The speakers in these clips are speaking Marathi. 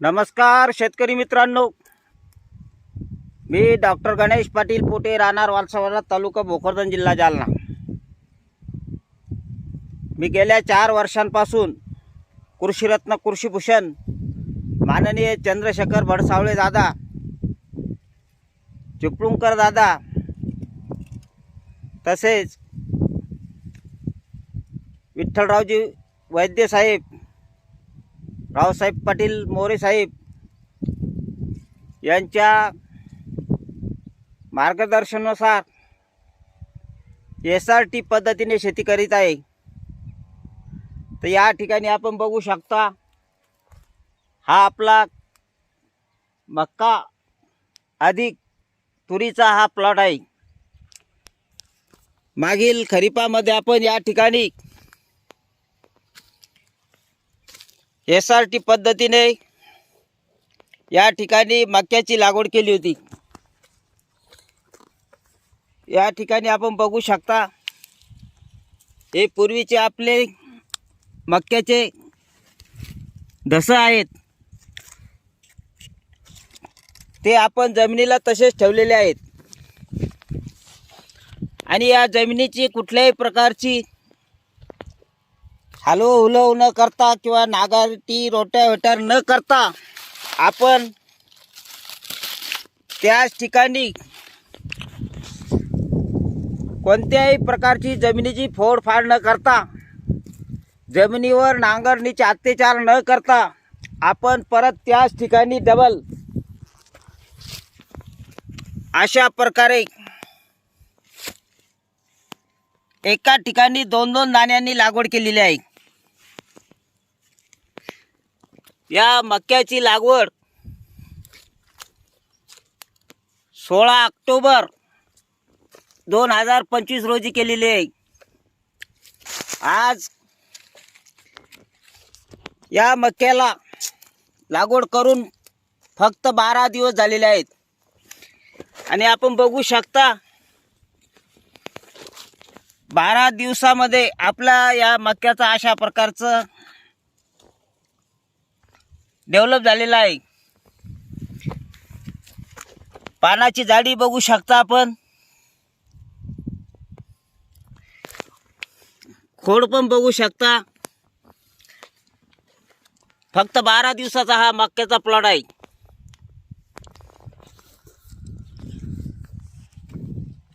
नमस्कार शेतकरी मित्रांनो. मी डॉक्टर गणेश पाटील पोटे राहणार वालसावरा तालुका भोकरदन जिल्हा जालना. मी गेल्या चार वर्षांपासून कृषीरत्न कृषीभूषण माननीय चंद्रशेखर भडसावळे दादा चिपळूणकर दादा तसेच विठ्ठलरावजी वैद्य साहेब रावसाहेब पाटील मोरे साहेब यांच्या मार्गदर्शनानुसार एस आर टी पद्धतीने शेती करीत आहे. तर या ठिकाणी आपण बघू शकता हा आपला मक्का अधिक तुरीचा हा प्लॉट आहे. मागील खरीपामध्ये आपण या ठिकाणी एस आर टी पद्धतीने या ठिकाणी मक्याची लागवड केली होती. या ठिकाणी आपण बघू शकता हे पूर्वीचे आपले मक्याचे धसं आहेत. ते आपण जमिनीला तसेच ठेवलेले आहेत. आणि या जमिनीची कुठल्याही प्रकारची हलव हुलव न करता किंवा नागाटी वेट्यार न करता आपण त्याच ठिकाणी कोणत्याही प्रकारची जमिनीची फोडफाड न करता जमिनीवर नांगरणीचे अत्याचार न करता आपण परत त्याच ठिकाणी डबल अशा प्रकारे एका ठिकाणी दोन दोन दाण्यांनी लागवड केलेली आहे. या मक्याची लागवड सोळा ऑक्टोबर दोन हजार पंचवीस रोजी केलेली आहे. आज या मक्याला लागवड करून फक्त बारा दिवस झालेले आहेत. आणि आपण बघू शकता बारा दिवसामध्ये आपला या मक्याचा अशा प्रकारचं डेव्हलप झालेला आहे. पानाची जाडी बघू शकता आपण. खोड पण बघू शकता. फक्त बारा दिवसाचा हा मक्याचा प्लॉट आहे.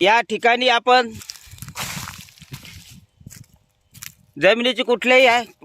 या ठिकाणी आपण जमिनीची कुठल्याही आहे